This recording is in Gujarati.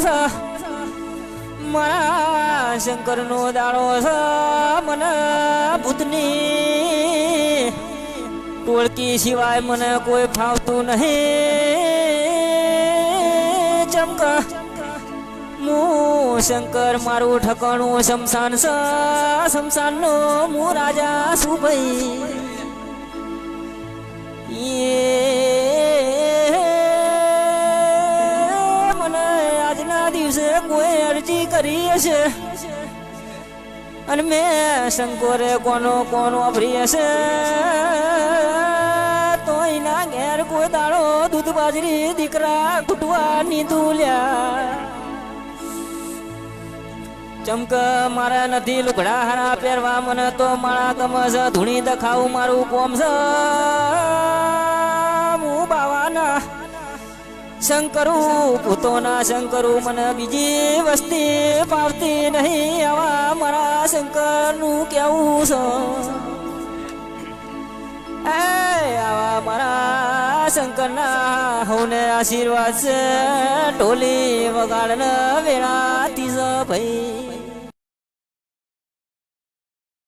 છે. મારા શંકરનો દાડો છે. મને ભૂતની ટોળકી સિવાય મને કોઈ ફાવતું નહીં. ચમક હું શંકર, મારું ઠકાણું શમશાન છે. શમશાનનો હું રાજા છું દિવસે કોઈ અરજી કરી હશે? અને મેં શંકરે કોનો કોનો વાપરી હશે? તો એના ઘેર કોઈ દાડો દૂધ બાજરી દીકરા ખૂટવા નીધું લ્યા ચમક મારા નથી લુગડા હારા પહેરવા મને તો મારા ગમે ધૂણી દખાવું મારું કોમ છે. શંકરું પૂતોના શંકરું મને બીજી વસ્તી પાવતી નહીં. આવા મારા શંકરનું કેવું છે? એ, આવા મારા શંકરના હોને આશીર્વાદ છે. ટોલી વગાડને વેળાતી જ ભાઈ.